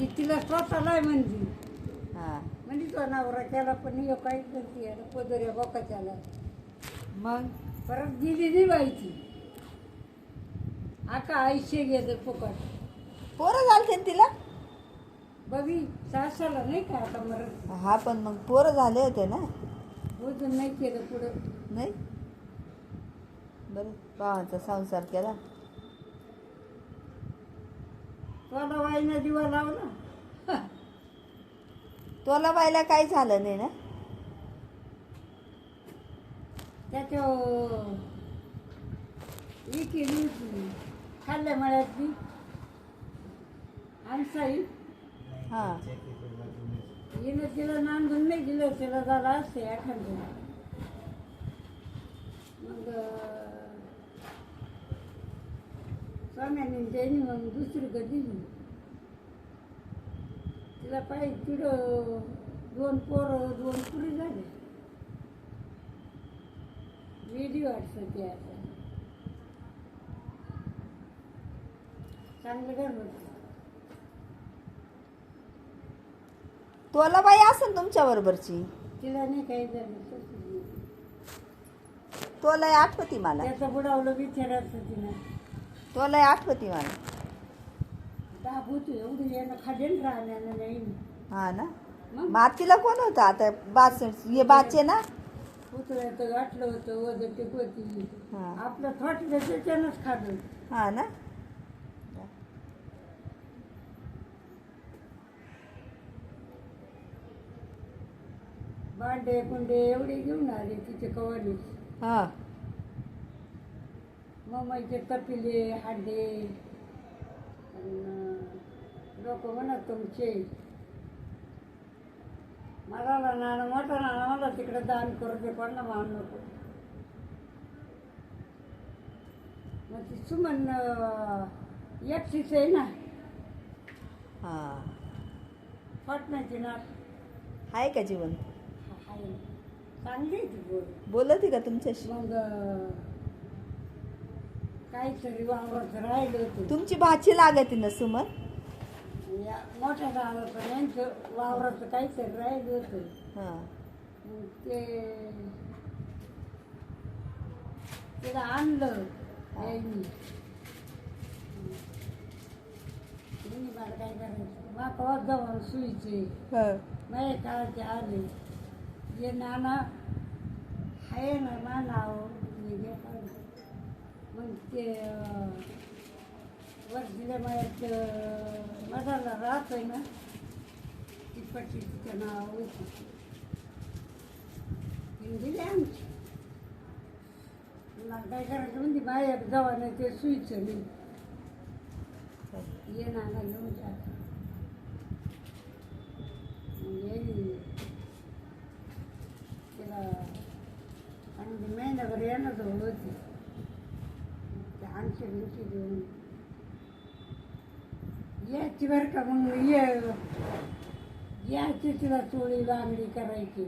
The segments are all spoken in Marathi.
ती तिला स्वतःला म्हणली. हा. म्हणजे तो नवरा केला पण हे काही करते पदऱ्या बोकाच्याला मग परत दिली नाही बाईची. आका आयुष्य गेलं फुकट. पोरं झालते ना तिला? बघी सासाला नाही का आता मरत हा पण मग पोरं झाले होते ना? वजन नाही केलं पुढं. नाही? बरं भावांचा संसार केला. तुला वाईना दिवा लावला. तोला बायला काही झालं नाही ना त्याच्या विकेली होती खाल्ल्या मळ्यातली. आणसाई हा. हिनं तिला नांदून नाही दिलं तिला झालं असते एखादं मग स्वाम्याने त्यांनी मग दुसरीकडे दिली. तिला पाहिजे तिथं दोन पोरं दोन पुरी झाले. वाटतं ती आता. चांगलं घर होतं. तोला बाई असेल तुमच्या बरोबरची? तिला नाही काही झालं. तोला आठवती मला. त्याचं बुडावलं बिचारायचं तिनं. तोला आठवती मला. दाबूत एवढी खाजेल राहण्यानं नाही. हा ना? मग? मातीला कोण होतं आता? बाच हे बाचे ना? पुतळ्याचं गाठलं होतं हा. आपलं त्याच्यानंच खाल्लं हा ना? भांडे कुंडे एवढे घेऊन आले तिचे कवाली हा. मम्माईचे तपिले हांडे लोक म्हणत तुमचे मला नाणं मोठं नाणं मला तिकडे दान करू दे कोणाला मान नको. मग ती सुमन एकटीच आहे ना. हा. फाटण्याची ना आहे का जीवन? आहे चांगली आहे ती बोल बोलत का तुमच्याशी? मग काहीतरी वावरात राहिलं होतं. तुमची भाची लागते ना सुमन? या मोठ्या गावाचं यांचं वावराचं काहीतरी राहिलं होतं. हा. मग ते तिला आणलं यांनी यांनी मला काय करायचं? माका जवळ सुईचे. हा. माझ्या काळाचे आले. जे नाना आहे ना मा नाव मी घे काढलं. मग ते अं, वर मधाला राहत आहे ना ती तिचं नाव होती. तिने दिली आमची. मला काय करायचं म्हणजे बाहेर जावा नाही ते सुईचं नाही. ये नाही घेऊन जा मग येईल तिला आणि महिनाभर येणं जवळ होती ते आमची भिंची देऊन का मग ये तिला चोळी बांगडी करायची.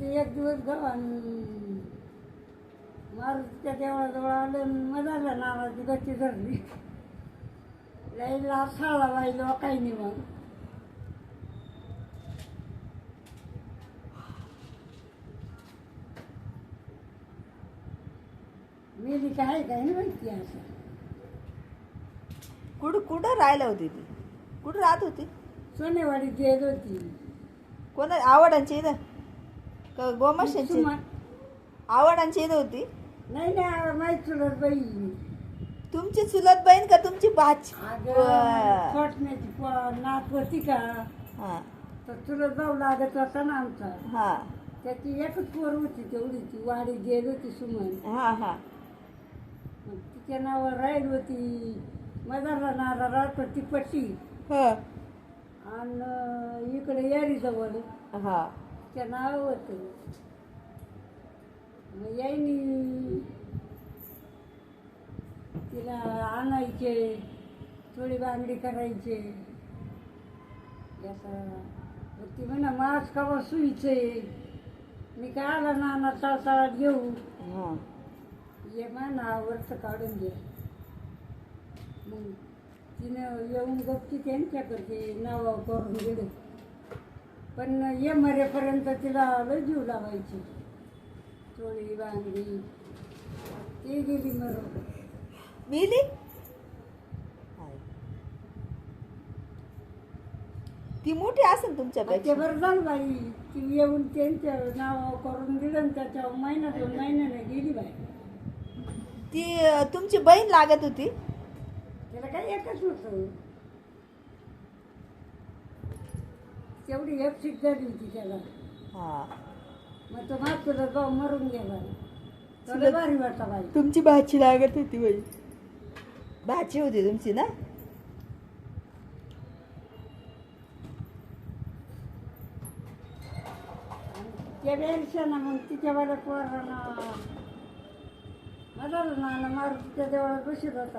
ते एक दिवस गव्हाण मारुतीच्या देवळाजवळ आलं आणि मधाला नावाची गच्ची धरली. लईला साळा वाहिलो काही नाही मग. मेली काय काय माहिती असं. कुठं कुठं राहिलं होती ती कुठं राहत होती? सोनेवाडीत येत होती. कोणा आवडांची इथं? का गोमाशांची सुमा- आवडांची इथं होती? नाही नाही माहीत चुलत बाई. तुमची चुलत बहीण का तुमची भाच? अगं खोटण्याची प- नात होती का? हा. तर चुलत भाऊ लागत होता ना आमचा. हा. त्याची एकच पोर होती तेवढी ती वाडी गेली होती सुमन. हा हा. तिच्या नावावर राहील होती. मदारला नारा राहत होती पट्टी हा आणि इकडे यारी जवळ. हा. तिच्या नाव होतं मग यायनी तिला आणायचे थोडी बांगडी करायचे. याचा मग ती म्हणा मास कवा सुईचे मी काय आला नाना तळतळात घेऊ? हा. ये म्हणा वरचं काढून घे. मग तिनं येऊन गपची त्यांच्याकडचे नाव करून गेले पण ये मरेपर्यंत तिला लय जीव लावायची. चोळी बांगडी ती गेली मरून मिली? ती मोठी असेल ते तुमच्यापेक्षा बरं झालं बाई ती येऊन त्यांच्या नाव करून दिलं आणि त्याच्या महिना दोन महिन्याने गेली बाई. ती तुमची बहीण लागत होती. त्याला काही एकच होतं. तेवढी एक सीट झाली होती त्याला. हा. मग तो मागचा भाऊ मरून गेला. तुला भारी वाटता बाई. तुमची भाची लागत होती बाई. भाची होती तुमची ना? त्या वेळेस ना मग तिच्या वेळेला पोरांना मला ना मारुतीच्या देवळात बसत होता.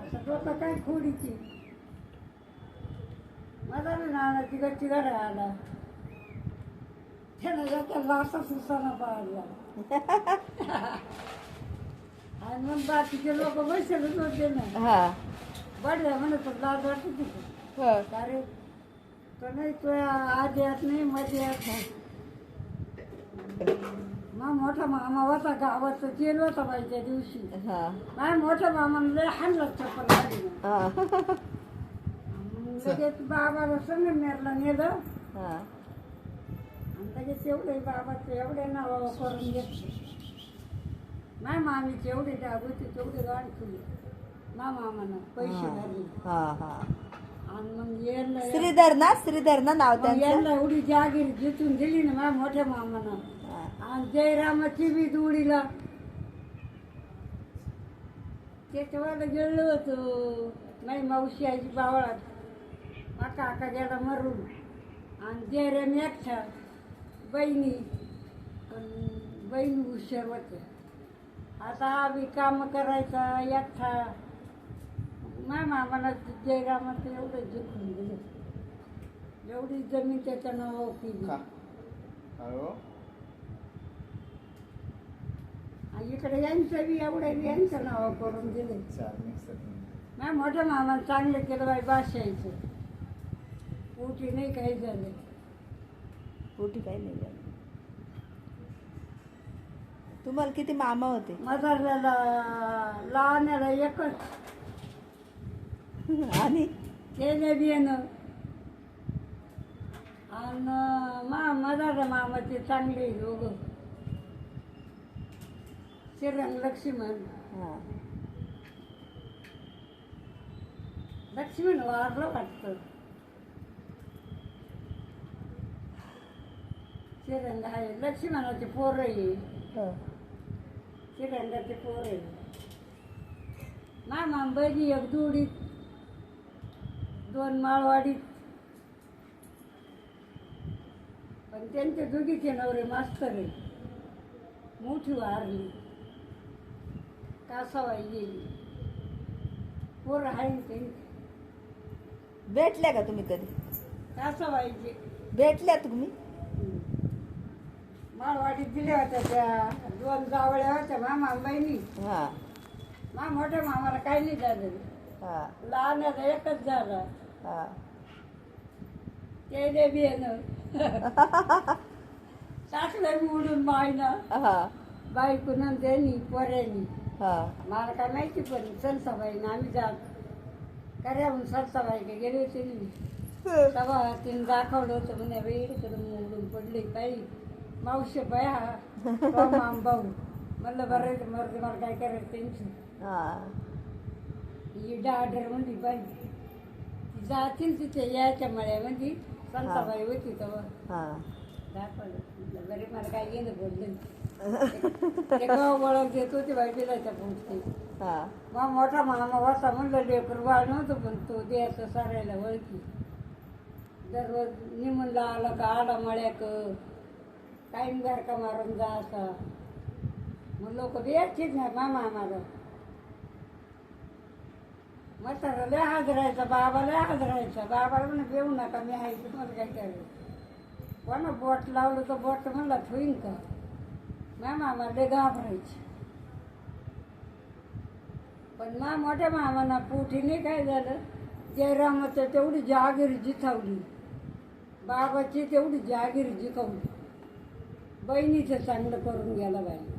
आता डोकं काय खोडीची? मला नाना तिकडची घरा आला त्यानं एका लासा सुसाना पाडला. आणि मग बाकीचे लोक बसलेच होते ना. हा. बडल्या म्हणत होत, वाटत होती. हा. अरे तो नाही तो आज येत नाही मध्ये येत मोठा मामा होता गावात जेल होता बाई त्या दिवशी. हा. माझ्या मोठ्या मामाने लय हाणला चप्पल गाडीनं. हा. मग लगेच बाबाला संगमनेरला नेलं. हा. आणि लगेच एवढे बाबाचं एवढे नाव करून घेतले. माझ्या मामीचे एवढे डाग होते तेवढे गाण खुले. मा मामानं पैसे भरले. हा हा. आणि मग यांना श्रीधर ना? श्रीधर ना नाव त्यांचं? यांना एवढी जागीर जिथून दिली ना माझ्या मोठ्या मामानं. हा. आणि जयरामाची बी दुडीला त्याच्यावर गेलो होतो. नाही मावशी आजी बावळात आता आता गेला मरून. आणि जयराम एकटा बहिणी. पण बहीण हुशार होत्या. आता आम्ही काम करायचा एकटा. नाही मामाला जयरामाचं एवढं झुकून दिलं. एवढी जमीन त्याच्या नावावर केली का हॅलो आणि इकडे यांचं बी एवढ्या बी यांचं नाव करून दिले. चार मिक्सर नाही मोठ्या मामाला चांगलं केलं बाई बादशाहीचं. पोटी नाही काही झालं. पोटी काही नाही झालं. तुम्हाला किती मामा होते? मदारला लहान्याला एकच. आणि? त्याने बी येणं. आणि मा मदार मामाचे चांगले दोघं. श्रीरंग लक्ष्मण हा. लक्ष्मण वारलं वाटतं. श्रीरंग आहे. लक्ष्मणाचे पोरं आहे हा. श्रीरंगाचे पोर आहे मामा बहिणी एक दुडीत दोन माळवाडीत. पण त्यांचे दोघीचे नवरे मास्तर आहे मोठी वारली. गेली. पोर आहे ना त्यांची. भेटल्या का तुम्ही कधी? भेटल्या तुम्ही? माळवाडीत दिल्या होत्या त्या दोन जावळ्या होत्या मामा बहिणी. हा. मा मोठ्या मामाला काही नाही झालं. हा. लहान्याला एकच झालं. हा. ते बी येणं टाकलं मी उडून बाईनं. हा. बायकून त्यांनी पोऱ्यांनी. मला काय माहिती पण संस्थाबाईनं आम्ही जात कार्याहून संस्थाबाई का गेले होते मी. तेव्हा तिने दाखवलं होतं म्हणे बाई इकडं मोडून पडले काही मावशी बाया तो माम भाऊ. म्हणलं बरं मरू मला काय करायचं त्यांची हा. ही डाडर म्हणली बाई जातील तिथे यायच्या मळ्यामध्ये. संस्थाबाई होती तेव्हा. ते देत होते बाई बिलाच्या पोचते हा. मग मोठा मामा होता म्हणलं लेकर बाळ नव्हतं पण तो द्यायचं सारायला ओळखी. दररोज निमूनला आला का आला मळ्याक टाईम घर का मारून जा असा. मग लोक द्यायचीच नाही मामा आम्हाला. म्हातारा लय हाजरायचा बाबा लय हाजरायचा. बाबाला म्हणे बेऊ नका मी आहे तुम्हाला काय करायचं? पण बोट लावलं तर बोट म्हणलं ठेवीन का? मॅम आम्हाला लय घाबरायची. पण मा मोठ्या मामाना पोठीने काय झालं. जयरामाचं तेवढी जहागीर जिथावली. बाबाची तेवढी जहागीर जिकवली. बहिणीचं चांगलं करून गेला बाई.